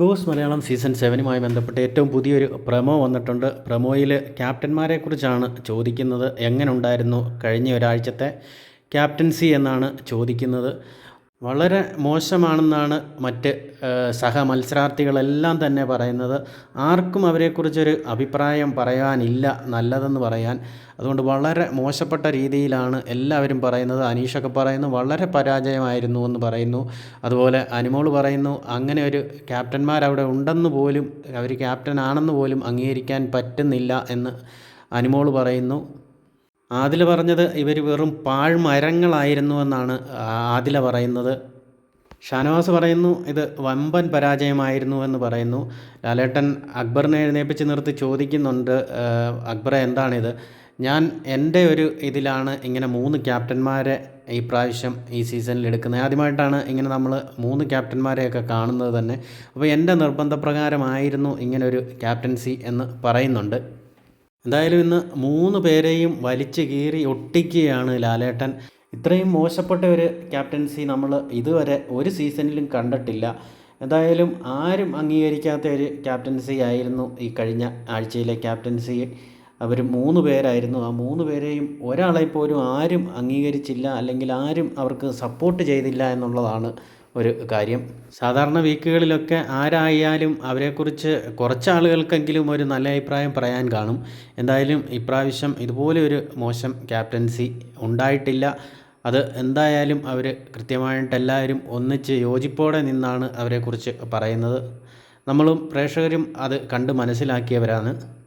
Boss Malayalam season സെവനുമായി ബന്ധപ്പെട്ട് ഏറ്റവും പുതിയൊരു പ്രമോ വന്നിട്ടുണ്ട്. പ്രമോയിൽ ക്യാപ്റ്റന്മാരെക്കുറിച്ചാണ് ചോദിക്കുന്നത്. എങ്ങനെ ഉണ്ടായിരുന്നു കഴിഞ്ഞ ഒരാഴ്ചത്തെ ക്യാപ്റ്റൻസി എന്നാണ് ചോദിക്കുന്നത്. വളരെ മോശമാണെന്നാണ് മറ്റ് സഹ മത്സരാർത്ഥികളെല്ലാം തന്നെ പറയുന്നത്. ആർക്കും അവരെക്കുറിച്ചൊരു അഭിപ്രായം പറയാനില്ല നല്ലതെന്ന് പറയാൻ. അതുകൊണ്ട് വളരെ മോശപ്പെട്ട രീതിയിലാണ് എല്ലാവരും പറയുന്നത്. അനീഷൊക്കെ പറയുന്നു വളരെ പരാജയമായിരുന്നു എന്ന് പറയുന്നു. അതുപോലെ അനുമോൾ പറയുന്നു അങ്ങനെ ഒരു ക്യാപ്റ്റന്മാരവിടെ ഉണ്ടെന്ന് പോലും അവർ ക്യാപ്റ്റൻ ആണെന്ന് പോലും അംഗീകരിക്കാൻ പറ്റുന്നില്ല എന്ന് അനുമോൾ പറയുന്നു. ആദില പറഞ്ഞത് ഇവർ വെറും പാഴ്മരങ്ങളായിരുന്നു എന്നാണ് ആദില പറയുന്നത്. ഷാനവാസ് പറയുന്നു ഇത് വമ്പൻ പരാജയമായിരുന്നു എന്ന് പറയുന്നു. ലാലേട്ടൻ അക്ബറിനെ എഴുന്നേപ്പിച്ച് നിർത്തി ചോദിക്കുന്നുണ്ട് "ഏഹ്, അക്ബറെ എന്താണിത്? ഞാൻ എന്റെ ഒരു ഇതിലാണ് ഇങ്ങനെ മൂന്ന് ക്യാപ്റ്റന്മാരെ ഈ പ്രാവശ്യം ഈ സീസണിൽ എടുക്കുന്നത്. ആദ്യമായിട്ടാണ് ഇങ്ങനെ നമ്മൾ മൂന്ന് ക്യാപ്റ്റന്മാരെയൊക്കെ കാണുന്നത് തന്നെ. അപ്പോൾ എന്റെ നിർബന്ധപ്രകാരമായിരുന്നു ഇങ്ങനൊരു ക്യാപ്റ്റൻസി എന്ന് പറയുന്നുണ്ട്. എന്തായാലും ഇന്ന് മൂന്ന് പേരെയും വലിച്ചു കീറി ഒട്ടിക്കുകയാണ് ലാലേട്ടൻ. ഇത്രയും മോശപ്പെട്ട ഒരു ക്യാപ്റ്റൻസി നമ്മൾ ഇതുവരെ ഒരു സീസണിലും കണ്ടിട്ടില്ല. എന്തായാലും ആരും അംഗീകരിക്കാത്ത ഒരു ക്യാപ്റ്റൻസി ആയിരുന്നു ഈ കഴിഞ്ഞ ആഴ്ചയിലെ ക്യാപ്റ്റൻസി. അവർ മൂന്ന് പേരായിരുന്നു. ആ മൂന്ന് പേരെയും ഒരാളെ പോലും ആരും അംഗീകരിച്ചില്ല അല്ലെങ്കിൽ ആരും അവർക്ക് സപ്പോർട്ട് ചെയ്തില്ല എന്നുള്ളതാണ് ഒരു കാര്യം. സാധാരണ വീക്കുകളിലൊക്കെ ആരായാലും അവരെക്കുറിച്ച് കുറച്ച് ആളുകൾക്കെങ്കിലും ഒരു നല്ല അഭിപ്രായം പറയാൻ കാണും. എന്തായാലും ഇപ്രാവശ്യം ഇതുപോലെ ഒരു മോശം ക്യാപ്റ്റൻസി ഉണ്ടായിട്ടില്ല. അത് എന്തായാലും അവർ കൃത്യമായിട്ട് എല്ലാവരും ഒന്നിച്ച് യോജിപ്പോടെ നിന്നാണ് അവരെക്കുറിച്ച് പറയുന്നത്. നമ്മളും പ്രേക്ഷകരും അത് കണ്ട് മനസ്സിലാക്കിയവരാണ്.